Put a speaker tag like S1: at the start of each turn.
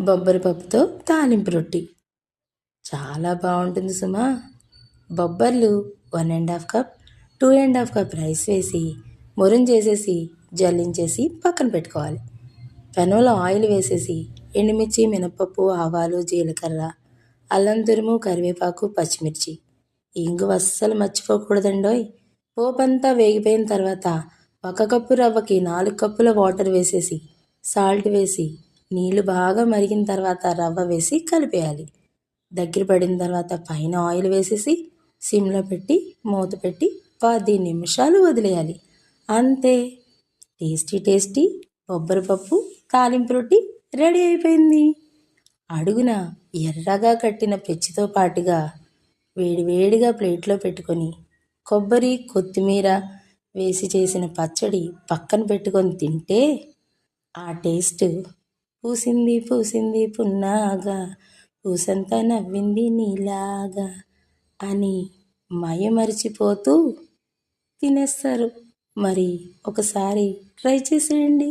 S1: బొబ్బరి పప్పుతో తాలింపు రొట్టి. చాలా బాగుంటుంది సుమా. బొబ్బర్లు one and half cup two and half cup rice వేసి మురం చేసేసి జల్లించేసి పక్కన పెట్టుకోవాలి. పెనంలో ఆయిల్ వేసేసి ఎండుమిర్చి మినపప్పు ఆవాలు జీలకర్ర అల్లం తురుము కరివేపాకు పచ్చిమిర్చి. ఇంగు అస్సలు మర్చిపోకూడదండోయ్ పోపంతా వేగిపోయిన తర్వాత ఒక కప్పు రవ్వకి నాలుగు కప్పుల వాటర్ వేసేసి సాల్ట్ వేసి నీళ్ళు బాగా మరిగిన తర్వాత రవ్వ వేసి కలిపేయాలి. దగ్గర పడిన తర్వాత పైన ఆయిల్ వేసేసి సిమ్లో పెట్టి మూత పెట్టి పది నిమిషాలు వదిలేయాలి. అంతే. టేస్టీ టేస్టీ కొబ్బరి పప్పు తాలింపు రొట్టి రెడీ అయిపోయింది. అడుగున ఎర్రగా కట్టిన పెచ్చితో పాటుగా వేడివేడిగా ప్లేట్లో పెట్టుకొని కొబ్బరి కొత్తిమీర వేసి చేసిన పచ్చడి పక్కన పెట్టుకొని తింటే ఆ టేస్ట్ పూసింది పూసింది పున్నాగా పూసంతా నవ్వింది నీలాగా అని మయమరిచిపోతూ తినేస్తారు. మరి ఒకసారి ట్రై చేసేయండి.